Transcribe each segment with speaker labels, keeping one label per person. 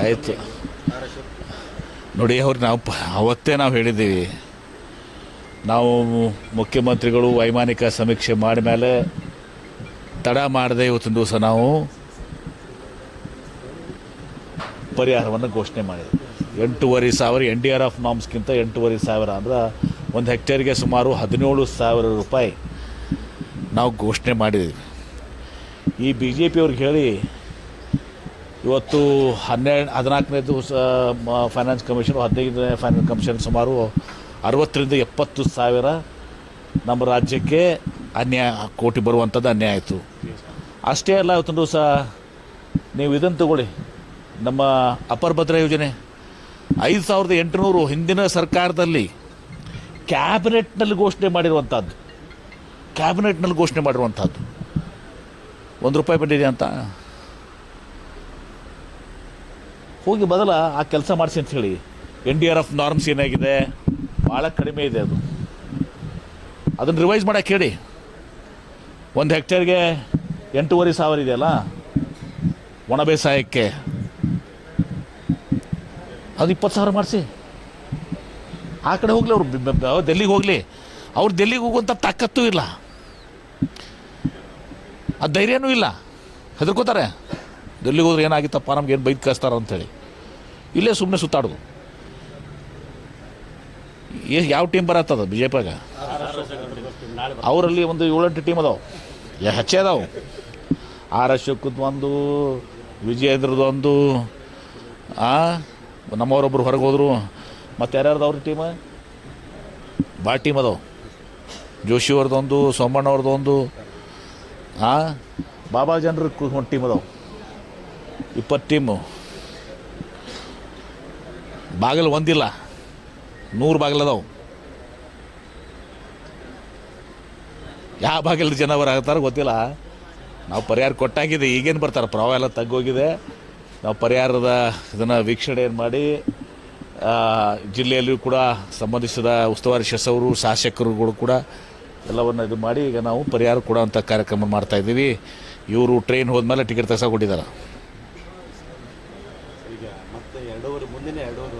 Speaker 1: ಆಯಿತು. ನೋಡಿ ಅವ್ರು ನಾವು ಅವತ್ತೇ ನಾವು ಹೇಳಿದ್ದೀವಿ. ನಾವು ಮುಖ್ಯಮಂತ್ರಿಗಳು ವೈಮಾನಿಕ ಸಮೀಕ್ಷೆ ಮಾಡಿದ ಮೇಲೆ ತಡ ಮಾಡದೆ ಇವತ್ತಿನ ದಿವಸ ನಾವು ಪರಿಹಾರವನ್ನು ಘೋಷಣೆ ಮಾಡಿದ್ವಿ. ಎಂಟೂವರೆ ಸಾವಿರ ಎನ್ ಡಿ ಆರ್ ಆಫ್ ಮಾಮ್ಸ್ಗಿಂತ ಎಂಟೂವರೆ ಸಾವಿರ ಅಂದ್ರೆ ಒಂದು ಹೆಕ್ಟೇರ್ಗೆ ಸುಮಾರು ಹದಿನೇಳು ಸಾವಿರ ರೂಪಾಯಿ ನಾವು ಘೋಷಣೆ ಮಾಡಿದ್ದೀವಿ ಈ ಬಿ ಜೆ ಪಿಯವ್ರಿಗೆ ಹೇಳಿ ಇವತ್ತು ಹನ್ನೆರಡು, ಹದಿನಾಲ್ಕನೇ ದಿವಸ ಫೈನಾನ್ಸ್ ಕಮಿಷನ್ ಹದಿನೈದನೇ ಫೈನಾನ್ಸ್ ಕಮಿಷನ್ ಸುಮಾರು ಅರವತ್ತರಿಂದ ಎಪ್ಪತ್ತು ಸಾವಿರ ನಮ್ಮ ರಾಜ್ಯಕ್ಕೆ ಅನ್ಯಾಯ, ಕೋಟಿ ಬರುವಂಥದ್ದು ಅನ್ಯಾಯ ಆಯಿತು. ಅಷ್ಟೇ ಅಲ್ಲ, ಇವತ್ತೊಂದು ದಿವಸ ನೀವು ಇದನ್ನು ತಗೊಳ್ಳಿ. ನಮ್ಮ ಅಪರ ಭದ್ರಾ ಯೋಜನೆ, ಐದು ಸಾವಿರದ ಎಂಟುನೂರು ಹಿಂದಿನ ಸರ್ಕಾರದಲ್ಲಿ ಕ್ಯಾಬಿನೆಟ್ನಲ್ಲಿ ಘೋಷಣೆ ಮಾಡಿರುವಂಥದ್ದು. ಕ್ಯಾಬಿನೆಟ್ನಲ್ಲಿ ಘೋಷಣೆ ಮಾಡಿರುವಂಥದ್ದು. ಒಂದು ರೂಪಾಯಿ ಬಂದಿದೆ ಅಂತ? ಹೋಗಿ ಬದಲ ಆ ಕೆಲಸ ಮಾಡಿಸಿ ಅಂತ ಹೇಳಿ N D R F norms ಏನಾಗಿದೆ? ಭಾಳ ಕಡಿಮೆ ಇದೆ ಅದು. ಅದನ್ನು ರಿವೈಸ್ ಮಾಡಕ್ಕೆ ಹೇಳಿ. ಒಂದು ಹೆಕ್ಟೇರ್ಗೆ ಎಂಟೂವರೆ ಸಾವಿರ ಇದೆಯಲ್ಲ? ಒಣ ಬೇಸಾಯಕ್ಕೆ. ಅದು ಇಪ್ಪತ್ತು ಸಾವಿರ ಮಾಡಿಸಿ. ಆ ಕಡೆ ಹೋಗಲಿ ಅವರು. ಡೆಲ್ಲಿಗೆ ಹೋಗಲಿ. ಅವ್ರು ಡೆಲ್ಲಿಗೆ ಹೋಗುವಂಥ ತಾಕತ್ತೂ ಇಲ್ಲ. ಆ ಧೈರ್ಯನೂ ಇಲ್ಲ. ಹೆದರ್ಕೋತಾರೆ. ಡೆಲ್ಲಿಗೆ ಹೋದ್ರೆ ಏನಾಗಿತ್ತಪ್ಪ? ನಮ್ಗೆ ಏನು ಬೈದ್ ಕಳಿಸ್ತಾರ ಅಂಥೇಳಿ ಇಲ್ಲೇ ಸುಮ್ಮನೆ ಸುತ್ತಾಡೋದು. ಏ, ಯಾವ ಟೀಮ್ ಬರತ್ತದ ಬಿ ಜೆ ಪಿಯಾಗ ಅವರಲ್ಲಿ ಒಂದು ಏಳೆಂಟು ಟೀಮ್ ಅದಾವೆ. ಹೆಚ್ಚೇ ಅದಾವೆ. ಆರ್ ಅಶೋಕದ್ದು ಒಂದು ವಿಜಯೇಂದ್ರದ್ದು ಒಂದು ನಮ್ಮವರೊಬ್ಬರು ಹೊರಗೆ ಹೋದರು. ಮತ್ತು ಯಾರ್ಯಾರ್ದು ಅವ್ರ ಟೀಮ್ ಭಾಳ ಟೀಮ್ ಅದಾವೆ. ಜೋಶಿ ಅವ್ರದ್ದೊಂದು ಸೋಮಣ್ಣ ಒಂದು ಆ, ಬಾಬಾ ಜನರು ಒಂದು ಟೀಮ್ ಅದಾವೆ. ಇಪ್ಪತ್ತು ಟೀಮು ಬಾಗಿಲು ಒಂದಿಲ್ಲ. ನೂರು ಬಾಗಿಲು ಅದಾವೆ. ಯಾವ ಬಾಗಿಲು ಜನ ಬರಾಕತ್ತಾರ ಗೊತ್ತಿಲ್ಲ. ನಾವು ಪರಿಹಾರ ಕೊಟ್ಟಾಗಿದೆ, ಈಗೇನು ಬರ್ತಾರೆ? ಪ್ರವಾಹ ಎಲ್ಲ ತಗ್ಗೋಗಿದೆ. ನಾವು ಪರಿಹಾರದ ಇದನ್ನು ವೀಕ್ಷಣೆ ಮಾಡಿ ಜಿಲ್ಲೆಯಲ್ಲಿಯೂ ಕೂಡ ಸಂಬಂಧಿಸಿದ ಉಸ್ತುವಾರಿ ಸಚಿವರು, ಶಾಸಕರುಗಳು ಕೂಡ ಎಲ್ಲವನ್ನು ಇದು ಮಾಡಿ, ಈಗ ನಾವು ಪರಿಹಾರ ಕೊಡೋವಂಥ ಕಾರ್ಯಕ್ರಮ ಮಾಡ್ತಾ ಇದ್ದೀವಿ. ಇವರು ಟ್ರೈನ್ ಹೋದ್ಮೇಲೆ ಟಿಕೆಟ್ ತೆಗೆಸ್ಕೊಟ್ಟಿದ್ದಾರೆ
Speaker 2: ಈಗ ಮತ್ತೆ ಎರಡೂವರೆ ಮುಂದಿನ ಎರಡೂವರೆ ವರ್ಷ ಪವರ್ ಶೇರಿಂಗ್ ಪವರ್ ಶೇರಿಂಗ್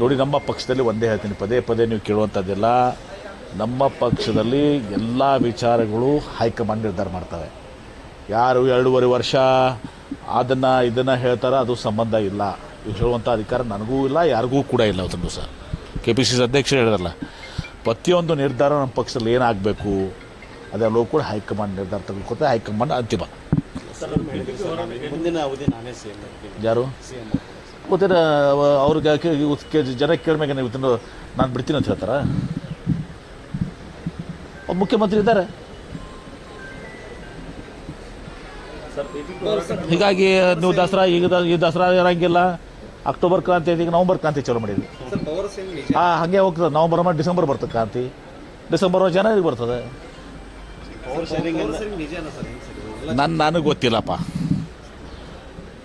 Speaker 1: ನೋಡಿ ನಮ್ಮ ಪಕ್ಷದಲ್ಲಿ ಒಂದೇ ಹೇಳ್ತೀನಿ. ಪದೇ ಪದೇ ನೀವು ಕೇಳುವಂಥದ್ದೆಲ್ಲ ನಮ್ಮ ಪಕ್ಷದಲ್ಲಿ ಎಲ್ಲ ವಿಚಾರಗಳು ಹೈಕಮಾಂಡ್ ನಿರ್ಧಾರ ಮಾಡ್ತವೆ. ಯಾರು ಎರಡೂವರೆ ವರ್ಷ ಅದನ್ನು ಇದನ್ನು ಹೇಳ್ತಾರ ಅದು ಸಂಬಂಧ ಇಲ್ಲ. ಇದು ಹೇಳುವಂಥ ಅಧಿಕಾರ ನನಗೂ ಇಲ್ಲ ಯಾರಿಗೂ ಕೂಡ ಇಲ್ಲ ಅವತ್ತೊಂದು sir K P C C ಅಧ್ಯಕ್ಷರು ಹೇಳಿದ್ರಲ್ಲ ಪ್ರತಿಯೊಂದು ನಿರ್ಧಾರ ನಮ್ಮ ಪಕ್ಷದಲ್ಲಿ ಏನಾಗಬೇಕು ಅದೆಲ್ಲವೂ ಕೂಡ ಹೈಕಮಾಂಡ್ ನಿರ್ಧಾರ ತೆಗೆದುಕೊತ ಹೈಕಮಾಂಡ್ ಅಂತಿಮ. ಯಾರು? ಗೊತ್ತಿರ ಅವ್ರಿಗೆ ಜನ ಕೇಳ್ಮೇಲೆ ನೀವು ಇವತ್ತಿನ ನಾನು ಬಿಡ್ತೀನಿ ಅಂತ ಹೇಳ್ತಾರ? ಒಬ್ಬ ಮುಖ್ಯಮಂತ್ರಿ ಇದ್ದಾರೆ. ಹೀಗಾಗಿ ನೀವು ದಸರಾ ಈಗ ಈ ದಸರಾ ಇರಂಗಿಲ್ಲ. ಅಕ್ಟೋಬರ್ ಕ್ರಾಂತಿ ಈಗ ನವಂಬರ್ ಕ್ರಾಂತಿ ಚಾಲೂ ಮಾಡಿದ್ವಿ. ಹಾಂ ಹಾಗೆ ಹೋಗ್ತದೆ. ನವಂಬರ್ ಮಾಡಿ ಡಿಸೆಂಬರ್ ಬರ್ತದೆ ಕ್ರಾಂತಿ. ಡಿಸೆಂಬರ್ ಜನವರಿಗೆ ಬರ್ತದೆ? ನನ್ನ ನನಗೆ ಗೊತ್ತಿಲ್ಲಪ್ಪ.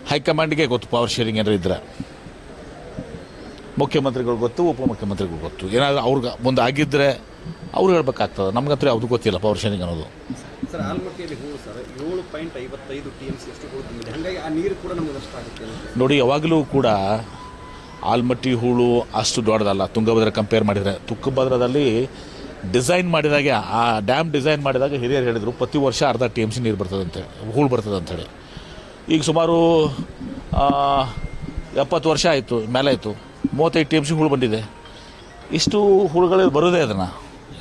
Speaker 1: ಹೈಕಮಾಂಡ್ಗೆ ಗೊತ್ತು ಪವರ್ ಶೇರಿಂಗ್ ಏನಾರು ಇದ್ರೆ. ಮುಖ್ಯಮಂತ್ರಿಗಳು ಗೊತ್ತು ಉಪಮುಖ್ಯಮಂತ್ರಿಗಳು ಗೊತ್ತು. ಏನಾದರೂ ಅವ್ರಿಗೆ ಮುಂದೆ ಆಗಿದ್ದರೆ ಅವ್ರು ಹೇಳ್ಬೇಕಾಗ್ತದೆ. ನಮ್ಗಂತೂ ಯಾವುದು ಗೊತ್ತಿಲ್ಲ ಪವರ್ ಶೇರಿಂಗ್ ಅನ್ನೋದು. ನೋಡಿ ಯಾವಾಗಲೂ ಕೂಡ ಆಲ್ಮಟ್ಟಿ ಹೂಳು ಅಷ್ಟು ದೊಡ್ಡದಲ್ಲ. ತುಂಗಭದ್ರ ಕಂಪೇರ್ ಮಾಡಿದರೆ. ತುಂಗಭದ್ರದಲ್ಲಿ ಡಿಸೈನ್ ಮಾಡಿದಾಗೆ ಆ ಡ್ಯಾಮ್ ಡಿಸೈನ್ ಮಾಡಿದಾಗ ಹಿರಿಯರು ಹೇಳಿದರು ಪ್ರತಿ ವರ್ಷ ಅರ್ಧ ಟಿ ಎಂ ಸಿ ನೀರು ಬರ್ತದಂತೆ ಅಂತೇಳಿ ಹೂಳು ಬರ್ತದೆ ಅಂಥೇಳಿ ಈಗ ಸುಮಾರು ಎಪ್ಪತ್ತು ವರ್ಷ ಆಯಿತು, ಮೇಲೆ ಆಯಿತು. ಮೂವತ್ತೈದು ಟಿ ಎಂ ಸಿ ಹುಳು ಬಂದಿದೆ. ಇಷ್ಟು ಹುಳುಗಳು ಬರೋದೇ ಅದನ್ನು,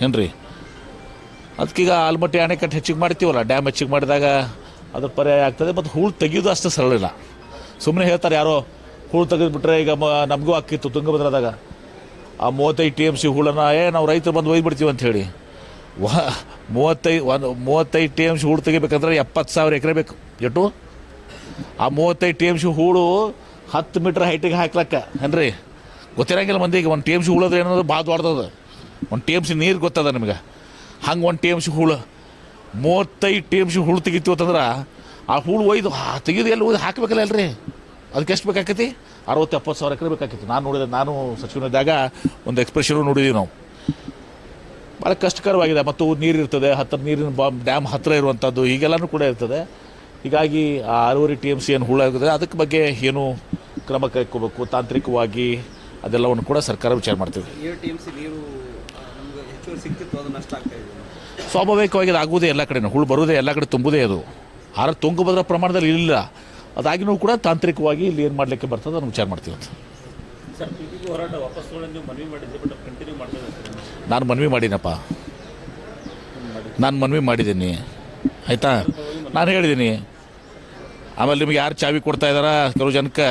Speaker 1: ಏನ್ರಿ? ಅದಕ್ಕೀಗ ಆಲ್ಮಟ್ಟಿ ಅಣೆಕಟ್ಟು ಹೆಚ್ಚಿಗೆ ಮಾಡ್ತೀವಲ್ಲ, ಡ್ಯಾಮ್ ಹೆಚ್ಚಿಗೆ ಮಾಡಿದಾಗ ಅದ್ರ ಪರ್ಯಾಯ ಆಗ್ತದೆ, ಮತ್ತು ಹೂಳು ತೆಗೆಯೋದು ಅಷ್ಟು ಸರಳ ಇಲ್ಲ. ಸುಮ್ಮನೆ ಹೇಳ್ತಾರೆ ಯಾರೋ, ಹೂಳು ತೆಗೆದುಬಿಟ್ರೆ ಈಗ ಮ, ನಮಗೂ ಹಾಕಿತ್ತು ತುಂಗಭದ್ರದಾಗ. ಆ ಮೂವತ್ತೈದು ಟಿ ಎಂ ಸಿ ಹೂಳನ್ನು, ಏ, ನಾವು ರೈತರು ಬಂದು ಒಯ್ದುಬಿಡ್ತೀವಿ ಅಂತ ಹೇಳಿ. ವ ಮೂವತ್ತೈದು ಒಂದು, ಮೂವತ್ತೈದು ಟಿ ಎಂ ಸಿ ಹೂಳು ತೆಗಿಬೇಕಂದ್ರೆ ಎಪ್ಪತ್ತು ಸಾವಿರ ಎಕರೆ ಬೇಕು. ಎಷ್ಟು ಆ ಮೂವತ್ತೈದು ಟಿ ಎಂ ಸಿ ಹೂಳು ಹತ್ತು ಮೀಟ್ರ್ ಹೈಟಿಗೆ ಹಾಕ್ಲಕ್ಕ, ಏನ್ರಿ? ಗೊತ್ತಿರಂಗಿಲ್ಲ ಮಂದಿಗೆ, ಒಂದು ಟಿ ಎಂ ಸಿ ಹೂಳೋದು ಏನದು ಭಾಳ ಹೊಡ್ದದು? ಒಂದು ಟಿ ಎಂ ಸಿ ನೀರು ಗೊತ್ತದ ನಿಮ್ಗೆ? ಹಂಗೆ ಒಂದು ಟಿ ಎಂ ಸಿ ಹೂಳು. ಮೂವತ್ತೈದು ಟಿ ಎಂ ಸಿ ಹೂಳು ತೆಗಿತೀವಿ ಅಂತಂದ್ರೆ, ಆ ಹೂಳು ಒಯ್ದು ತೆಗೆದು ಎಲ್ಲಿ ಒಯ್ದು ಹಾಕಬೇಕಲ್ಲ ಅಲ್ರಿ ಅದಕ್ಕೆ ಎಷ್ಟು ಬೇಕಾಕತಿ? ಅರವತ್ತು ಎಪ್ಪತ್ತು ಸಾವಿರ ಎಕರೆ ಬೇಕಾಗಿತ್ತು ನಾನು ನೋಡಿದೆ, ನಾನು ಸಚಿವನಿದ್ದಾಗ ಒಂದು ಎಕ್ಸ್ಪ್ರೆಷನ್ ನೋಡಿದ್ದೀವಿ ನಾವು. ಭಾಳ ಕಷ್ಟಕರವಾಗಿದೆ. ಮತ್ತು ನೀರು ಇರ್ತದೆ ಹತ್ತಿರ ನೀರಿನ ಬಾ ಡ್ಯಾಮ್ ಹತ್ತಿರ ಇರುವಂಥದ್ದು ಹೀಗೆಲ್ಲನೂ ಕೂಡ ಇರ್ತದೆ. ಹೀಗಾಗಿ ಆ ಆರೂವರೆ ಟಿ ಎಂ ಸಿ ಏನು ಹೂಳಾಗಿದೆ ಅದಕ್ಕೆ ಬಗ್ಗೆ ಏನು ಕ್ರಮ ಕೈಕೋಬೇಕು ತಾಂತ್ರಿಕವಾಗಿ ಅದೆಲ್ಲವನ್ನು ಕೂಡ ಸರ್ಕಾರ ವಿಚಾರ ಮಾಡ್ತೀವಿ ಸ್ವಾಭಾವಿಕವಾಗಿ ಅದು ಆಗುವುದೇ ಎಲ್ಲ ಕಡೆನೂ ಹುಳು ಬರುವುದೇ ಎಲ್ಲ ಕಡೆ ತುಂಬುದೇ ಅದು. ಆರ ತುಂಗಭದ್ರಾ ಪ್ರಮಾಣದಲ್ಲಿ ಇಲ್ಲ ಅದಾಗಿನೂ ಕೂಡ ತಾಂತ್ರಿಕವಾಗಿ ಇಲ್ಲಿ ಏನು ಮಾಡಲಿಕ್ಕೆ ಬರ್ತದೆ ಅದನ್ನು ವಿಚಾರ ಮಾಡ್ತೀವಿ ಅಂತ.
Speaker 2: ಸರ್ ಪಿ ಪಿ ವಾಪಸ್ ತೊಗೊಂಡು ನೀವು ಮನವಿ ಮಾಡಿದ್ರಿ ಬಟ್ ಕಂಟಿನ್ಯೂ ಮಾಡ್ತಾ ಇದ್ದಾರೆ
Speaker 1: ನಾನು ಮನವಿ ಮಾಡಿನಪ್ಪ. ನಾನು ಮನವಿ ಮಾಡಿದ್ದೀನಿ. ಆಯಿತಾ? ನಾನು ಹೇಳಿದ್ದೀನಿ. ಆಮೇಲೆ ನಿಮಗೆ ಯಾರು ಚಾವಿ ಕೊಡ್ತಾ ಇದಾರ? ಕೆಲವು ಜನಕ್ಕೆ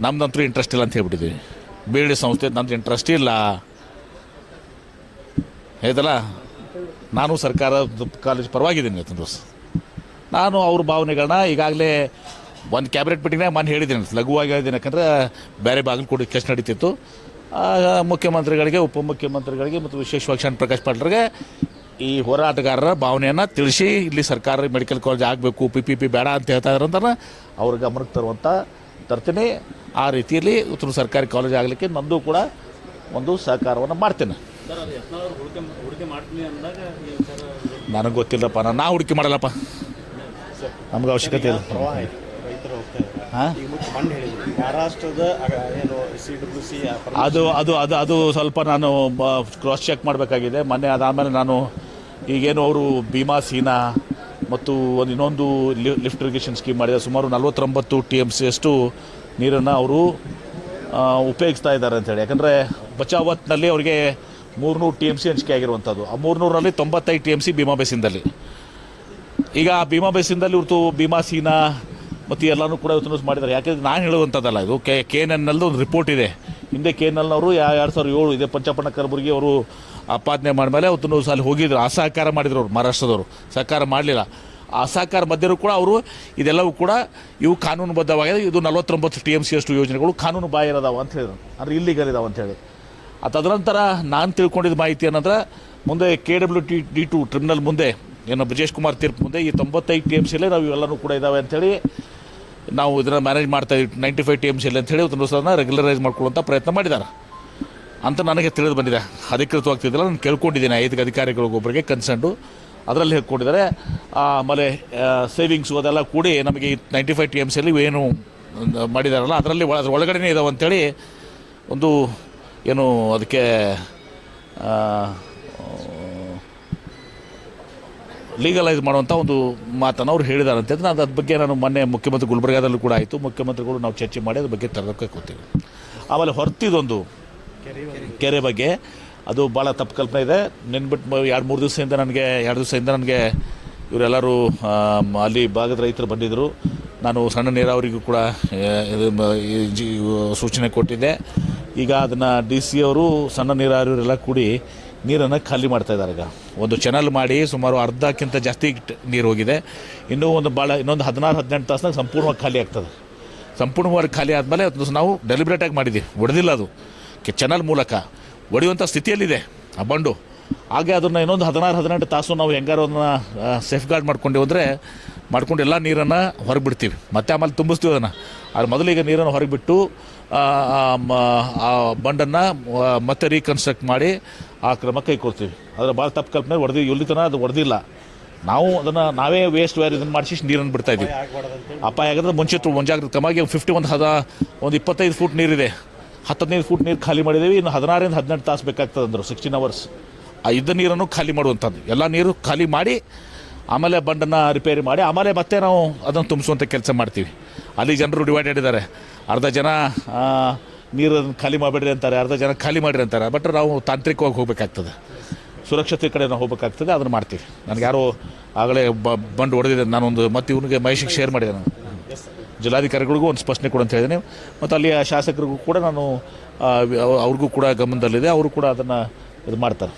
Speaker 1: ನಮ್ದಂತೂ ಇಂಟ್ರೆಸ್ಟ್ ಇಲ್ಲ ಅಂತ ಹೇಳ್ಬಿಟ್ಟಿದ್ವಿ. ಬೇಡಿ ಸಂಸ್ಥೆ ನಮ್ದು ಇಂಟ್ರೆಸ್ಟ್ ಇಲ್ಲ. ಆಯ್ತಲ್ಲ? ನಾನು ಸರ್ಕಾರ ಕಾಲೇಜ್ ಪರವಾಗಿದ್ದೀನಿ ಇವತ್ತಿನ ನಾನು ಅವ್ರ ಭಾವನೆಗಳನ್ನ ಈಗಾಗಲೇ ಒಂದು ಕ್ಯಾಬಿನೆಟ್ ಮೀಟಿಂಗ್ನಾಗ ಮನೆ ಹೇಳಿದ್ದೀನಿ. ಲಘುವಾಗಿ ಹೇಳಿದ್ದೀನಿ. ಯಾಕಂದ್ರೆ ಬೇರೆ ಬಾಗಲಕೋಟೆ ಕೆಲಸ ನಡೀತಿತ್ತು. ಮುಖ್ಯಮಂತ್ರಿಗಳಿಗೆ, ಉಪಮುಖ್ಯಮಂತ್ರಿಗಳಿಗೆ ಮತ್ತು ವಿಶೇಷವಾಗಿ ಶರಣ್ ಪ್ರಕಾಶ್ ಪಾಟೀಲ್ರಿಗೆ ಈ ಹೋರಾಟಗಾರರ ಭಾವನೆಯನ್ನು ತಿಳಿಸಿ ಇಲ್ಲಿ ಸರ್ಕಾರಿ ಮೆಡಿಕಲ್ ಕಾಲೇಜ್ ಆಗಬೇಕು ಪಿ ಪಿ ಪಿ ಬೇಡ ಅಂತ ಹೇಳ್ತಾ ಇದ್ರಂತ ಅವ್ರ ಗಮನಕ್ಕೆ ತರುವಂಥ ತರ್ತೀನಿ. ಆ ರೀತಿಯಲ್ಲಿ ಉತ್ತರ ಸರ್ಕಾರಿ ಕಾಲೇಜ್ ಆಗಲಿಕ್ಕೆ ನಂದು ಕೂಡ ಒಂದು ಸಹಕಾರವನ್ನು ಮಾಡ್ತೇನೆ.
Speaker 2: ಸರ್ ಅದು ಯತ್ನಾಳ್ ಅವ್ರು ಹೂಡಿಕೆ ಹೂಡಿಕೆ ಮಾಡ್ತೀನಿ ಅಂದಾಗ
Speaker 1: ನನಗೆ ಗೊತ್ತಿಲ್ಲಪ್ಪ ನಾನು ನಾ ಹುಡುಕಿ ಮಾಡಲ್ಲಪ್ಪ. ನಮ್ಗೆ ಅವಶ್ಯಕತೆ ಇಲ್ಲ.
Speaker 2: ಮಹಾರಾಷ್ಟ್ರದ ಏನು ಸಿ ಡಬ್ಲ್ಯೂ ಸಿ
Speaker 1: ಅದು ಅದು ಅದು ಅದು ಸ್ವಲ್ಪ ನಾನು ಕ್ರಾಸ್ ಚೆಕ್ ಮಾಡಬೇಕಾಗಿದೆ. ಮೊನ್ನೆ ಅದಾದಮೇಲೆ ನಾನು ಈಗೇನು ಅವರು ಭೀಮಾ ಸೀನಾ ಮತ್ತು ಒಂದು ಇನ್ನೊಂದು ಲಿಫ್ಟ್ ಇರಿಗೇಷನ್ ಸ್ಕೀಮ್ ಮಾಡಿದ ಸುಮಾರು ನಲ್ವತ್ತೊಂಬತ್ತು ಟಿ ಎಂ ಸಿ ಅಷ್ಟು ನೀರನ್ನು ಅವರು ಉಪಯೋಗಿಸ್ತಾ ಇದ್ದಾರೆ ಅಂತೇಳಿ ಯಾಕಂದರೆ ಬಚಾವತ್ನಲ್ಲಿ ಅವರಿಗೆ ಮೂರ್ನೂರು ಟಿ ಎಂ ಸಿ ಹಂಚಿಕೆ ಆಗಿರುವಂಥದ್ದು. ಆ ಮೂರ್ನೂರಲ್ಲಿ ತೊಂಬತ್ತೈದು ಟಿ ಎಂ ಸಿ ಭೀಮಾ ಬೇಸಿನ್ದಲ್ಲಿ ಈಗ ಭೀಮಾ ಬೇಸಿಂದಲ್ಲಿ ಇವ್ರದ್ದು ಭೀಮಾ ಸೀನಾ ಮತ್ತು ಎಲ್ಲನೂ ಕೂಡ ಇವತ್ತು ಮಾಡಿದ್ದಾರೆ. ಯಾಕೆಂದ್ರೆ ನಾನು ಹೇಳುವಂಥದ್ದಲ್ಲ, ಇದು ಕೆ ಕೆ ಎನ್ ಎನ್ನಲ್ದು ಒಂದು ರಿಪೋರ್ಟ್ ಇದೆ. ಹಿಂದೆ ಕೆ ಎನ್ ಎಲ್ನವರು ಎರಡು ಸಾವಿರದ ಏಳು ಇದೆ. ಪಂಚಪಣ್ಣ ಕಲಬುರಗಿ ಅವರು ಆಪಾದನೆ ಮಾಡಿದ್ಮೇಲೆ ಅವತ್ತು ಸಾಲಿ ಹೋಗಿದ್ರು. ಅಸಹಕಾರ ಮಾಡಿದ್ರು ಅವರು ಮಹಾರಾಷ್ಟ್ರದವರು. ಸಹಕಾರ ಮಾಡಲಿಲ್ಲ. ಆ ಅಸಹಕಾರ ಮಧ್ಯರು ಕೂಡ ಅವರು ಇದೆಲ್ಲವೂ ಕೂಡ ಇವು ಕಾನೂನುಬದ್ಧವಾಗಿದೆ. ಇದು ನಲವತ್ತೊಂಬತ್ತು ಟಿ ಎಂ ಸಿ ಅಷ್ಟು ಯೋಜನೆಗಳು ಕಾನೂನು ಬಾಹಿರ ಅದಾವ ಅಂತ ಹೇಳಿದ್ರು. ಅಂದರೆ ಇಲ್ಲಿಗಲ್ ಇದಾವೆ ಅಂತ ಹೇಳಿ ತದನಂತರ ನಾನು ತಿಳ್ಕೊಂಡಿದ್ದ ಮಾಹಿತಿ ಏನಂದ್ರೆ, ಮುಂದೆ K W D T two tribunal ಮುಂದೆ, ಏನು ಬ್ರಿಜೇಶ್ ಕುಮಾರ್ ತೀರ್ಪು ಮುಂದೆ ಈ ತೊಂಬತ್ತೈದು ಟಿ ಎಂ ಸಿಲೇ ನಾವು ಇವೆಲ್ಲನೂ ಕೂಡ ಇದ್ದಾವೆ ಅಂಥೇಳಿ ನಾವು ಇದನ್ನು ಮ್ಯಾನೇಜ್ ಮಾಡ್ತಾ ninety five T M C ಅಂತೇಳಿ ಒಂದು ಸಲ ರೆಗ್ಯುಲರೈಸ್ ಮಾಡ್ಕೊಳ್ಳುವಂಥ ಪ್ರಯತ್ನ ಮಾಡಿದ್ದಾರೆ. ಅಂತ ನನಗೆ ತಿಳಿದು ಬಂದಿದೆ. ಅಧಿಕೃತವಾಗ್ತಿದ್ದಿಲ್ಲ, ನಾನು ಕೇಳ್ಕೊಂಡಿದ್ದೀನಿ. ಐದು ಅಧಿಕಾರಿಗಳಿಗೊಬ್ಬರಿಗೆ ಕನ್ಸರ್ಟು ಅದರಲ್ಲಿ ಹೇಳ್ಕೊಂಡಿದ್ದಾರೆ ಆಮೇಲೆ ಸೇವಿಂಗ್ಸು ಅದೆಲ್ಲ ಕೂಡಿ ನಮಗೆ ನೈಂಟಿ ಫೈವ್ ಟಿ ಎಂ ಸಿಯಲ್ಲಿ ಏನು ಮಾಡಿದಾರಲ್ಲ, ಅದರಲ್ಲಿ ಒಳ- ಒಳಗಡೆನೇ ಇದಾವೆ ಅಂತೇಳಿ ಒಂದು, ಏನು ಅದಕ್ಕೆ ಲೀಗಲೈಸ್ ಮಾಡುವಂಥ ಒಂದು ಮಾತನ್ನು ಅವ್ರು ಹೇಳಿದ್ದಾರೆ ಅಂತ ನಾನು ಅದ್ರ ಬಗ್ಗೆ ನಾನು ಮೊನ್ನೆ ಮುಖ್ಯಮಂತ್ರಿ ಗುಲ್ಬರ್ಗಾದಲ್ಲೂ ಕೂಡ ಆಯಿತು. ಮುಖ್ಯಮಂತ್ರಿಗಳು ನಾವು ಚರ್ಚೆ ಮಾಡಿ ಅದ್ರ ಬಗ್ಗೆ ತರಕ್ಕೆ ಕೂತೀವಿ. ಆಮೇಲೆ ಹೊರತಿದೊಂದು ಕೆರೆ ಬಗ್ಗೆ. ಅದು ಭಾಳ ತಪ್ಪು ಕಲ್ಪನೆ ಇದೆ. ನೆನ್ಬಿಟ್ಟು ಎರಡು ಮೂರು ದಿವಸದಿಂದ ನನಗೆ, ಎರಡು ದಿವಸದಿಂದ ನನಗೆ ಇವರೆಲ್ಲರೂ ಅಲ್ಲಿ ಭಾಗದ ರೈತರು ಬಂದಿದ್ದರು ನಾನು ಸಣ್ಣ ನೀರಾವರಿಗೂ ಕೂಡ ಸೂಚನೆ ಕೊಟ್ಟಿದ್ದೆ. ಈಗ ಅದನ್ನು ಡಿ ಸಿ ಅವರು ಸಣ್ಣ ನೀರಾವರಿಯವರೆಲ್ಲ ಕೂಡಿ ನೀರನ್ನು ಖಾಲಿ ಮಾಡ್ತಾ ಇದ್ದಾರೆ ಈಗ. ಒಂದು ಚಾನಲ್ ಮಾಡಿ ಸುಮಾರು ಅರ್ಧಕ್ಕಿಂತ ಜಾಸ್ತಿ ನೀರು ಹೋಗಿದೆ. ಇನ್ನೂ ಒಂದು ಭಾಳ ಇನ್ನೊಂದು ಹದಿನಾರು, ಹದಿನೆಂಟು ತಾಸ್ನಾಗ ಸಂಪೂರ್ಣವಾಗಿ ಖಾಲಿ ಆಗ್ತದೆ. ಸಂಪೂರ್ಣವಾಗಿ ಖಾಲಿ ಆದಮೇಲೆ ನಾವು ಡೆಲಿಬ್ರೇಟಾಗಿ ಮಾಡಿದ್ದೀವಿ ಒಡೆದಿಲ್ಲ ಅದು. ಕೆ ಚಾನಲ್ ಮೂಲಕ. ಒಡೆಯುವಂಥ ಸ್ಥಿತಿಯಲ್ಲಿದೆ. ಆ ಬಂಡು. ಹಾಗೆ ಅದನ್ನು ಇನ್ನೊಂದು ಹದಿನಾರು ಹದಿನೆಂಟು ತಾಸು ನಾವು ಹೆಂಗಾರು ಅದನ್ನು ಸೇಫ್ ಗಾರ್ಡ್ ಮಾಡ್ಕೊಂಡು ಹೋದರೆ ಮಾಡ್ಕೊಂಡು ಎಲ್ಲ ನೀರನ್ನು ಹೊರಗೆ ಬಿಡ್ತೀವಿ ಮತ್ತೆ ಆಮೇಲೆ ತುಂಬಿಸ್ತೀವಿ ಅದನ್ನು. ಆದ್ರೆ ಮೊದಲಿಗೆ ನೀರನ್ನು ಹೊರಗೆ ಬಿಟ್ಟು ಆ, ಬಂಡನ್ನು ಮತ್ತೆ ರೀಕನ್ಸ್ಟ್ರಕ್ಟ್ ಮಾಡಿ ಆ ಕ್ರಮ ಕೈಗೊಳ್ತೀವಿ ಅದರ ಭಾಳ ತಪ್ಪು ಕಲ್ಪನೆ ಹೊಡೆದು ಇಲ್ಲಿ ತನಕ ಅದು ಹೊಡೆದಿಲ್ಲ ನಾವು ಅದನ್ನು ನಾವೇ ವೇಸ್ಟ್ ವೇರ್ ಇದನ್ನು ಮಾಡಿಸಿ ನೀರನ್ನು ಬಿಡ್ತಾ ಇದ್ದೀವಿ. ಅಪಾಯ ಆಗಿದ್ರೆ ಮುಂಚೆ ಮುಂಜಾಗ್ರತೆ ಕ್ರಮವಾಗಿ ಫಿಫ್ಟಿ ಒಂದು ಹದ ಒಂದು ಇಪ್ಪತ್ತೈದು ಫೂಟ್ ನೀರಿದೆ. ಹತ್ತದೈದು ಫೂಟ್ ನೀರು ಖಾಲಿ ಮಾಡಿದ್ದೀವಿ ಇನ್ನು ಹದಿನಾರರಿಂದ ಹದಿನೆಂಟು ತಾಸು ಬೇಕಾಗ್ತದೆ ಅಂದರು ಸಿಕ್ಸ್ಟೀನ್ ಅವರ್ಸ್ ಆ ಇದ್ದ ನೀರನ್ನು ಖಾಲಿ ಮಾಡುವಂಥದ್ದು. ಎಲ್ಲ ನೀರು ಖಾಲಿ ಮಾಡಿ, ಆಮೇಲೆ ಬಂಡನ್ನು ರಿಪೇರಿ ಮಾಡಿ, ಆಮೇಲೆ ಮತ್ತೆ ನಾವು ಅದನ್ನು ತುಂಬಿಸುವಂಥ ಕೆಲಸ ಮಾಡ್ತೀವಿ. ಅಲ್ಲಿ ಜನರು ಡಿವೈಡೆಡ್ ಇದ್ದಾರೆ ಅರ್ಧ ಜನ ನೀರನ್ನು ಖಾಲಿ ಮಾಡಬೇಡ್ರಿ ಅಂತಾರೆ, ಅರ್ಧ ಜನ ಖಾಲಿ ಮಾಡಿರಿ ಅಂತಾರೆ. ಬಟ್ ನಾವು ತಾಂತ್ರಿಕವಾಗಿ ಹೋಗಬೇಕಾಗ್ತದೆ. ಸುರಕ್ಷತೆ ಕಡೆ ನಾವು ಹೋಗಬೇಕಾಗ್ತದೆ, ಅದನ್ನು ಮಾಡ್ತೀವಿ. ನನಗೆ ಯಾರೋ ಆಗಲೇ ಬಂಡು ಹೊಡೆದಿದೆ ನಾನೊಂದು ಮತ್ತು ಇವನಿಗೆ ಮಹೇಶಿಗೆ ಶೇರ್ ಮಾಡಿದೆ ನಾನು. ಜಿಲ್ಲಾಧಿಕಾರಿಗಳಿಗೂ ಒಂದು ಸ್ಪಷ್ಟನೆ ಕೊಡು ಅಂತ ಹೇಳಿದ್ದೀನಿ. ಮತ್ತು ಅಲ್ಲಿಯ ಶಾಸಕರಿಗೂ ಕೂಡ ನಾನು ಅವ್ರಿಗೂ ಕೂಡ ಗಮನದಲ್ಲಿದೆ. ಅವರು ಕೂಡ ಅದನ್ನು ಇದು ಮಾಡ್ತಾರೆ.